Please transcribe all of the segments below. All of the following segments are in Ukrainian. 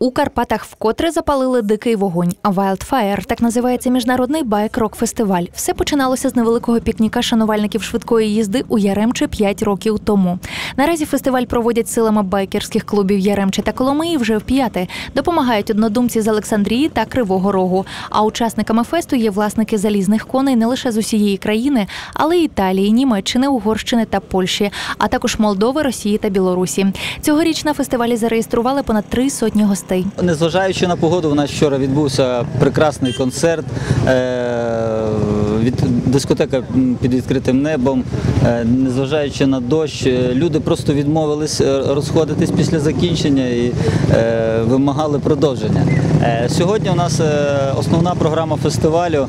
У Карпатах вкотре запалили дикий вогонь. Wildfire – так називається міжнародний байк-рок фестиваль. Все починалося з невеликого пікніка шанувальників швидкої їзди у Яремче 5 років тому. Наразі фестиваль проводять силами байкерських клубів Яремче та Коломиї вже в п'яте. Допомагають однодумці з Олександрії та Кривого Рогу. А учасниками фесту є власники залізних коней не лише з усієї країни, але й Італії, Німеччини, Угорщини та Польщі, а також Молдови, Росії та Білорусі. Цьогоріч на фестивалі зареєстрували понад три сотні гостей. Незважаючи на погоду, у нас вчора відбувся прекрасний концерт. е, дискотека під відкритим небом, Е, незважаючи на дощ, е, люди просто відмовились розходитись після закінчення і вимагали продовження. Сьогодні у нас основна програма фестивалю.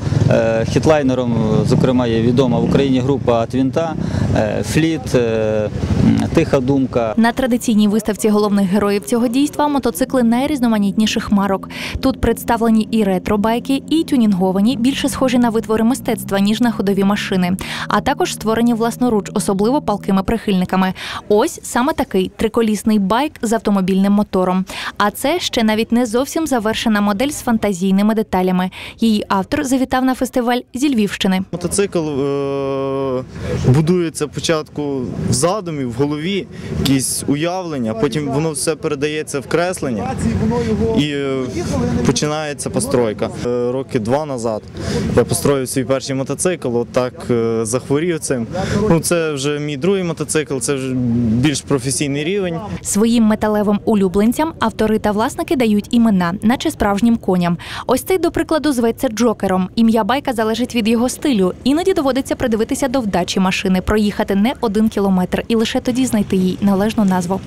Хітлайнером, зокрема, є відома в Україні група Твінта, е, Фліт, Тиха думка. На традиційній виставці головних героїв цього дійства мотоцикли найрізноманітніших марок. Тут представлені і ретро-байки, і тюнінговані, більше схожі на витвори мистецтва, ніж на ходові машини, а також створені власноруч, особливо палкими прихильниками. Ось саме такий триколісний байк з автомобільним мотором. А це ще навіть не зовсім завершена модель з фантазійними деталями. Її автор завітав на фестиваль зі Львівщини. Мотоцикл е- будується спочатку в задумі, в голові, якісь уявлення, потім воно все передається в креслення і е, починається постройка. Е, роки два назад я построїв свій перший мотоцикл, отак е, захворів цим. Ну, це вже мій другий мотоцикл, це вже більш професійний рівень. Своїм металевим улюбленцям автори та власники дають імена, наче справжнім коням. Ось цей, до прикладу, зветься Джокером. Ім'я байка залежить від його стилю. Іноді доводиться придивитися до вдачі машини, проїхати не один кілометр і лише тоді знайти їй належну назву.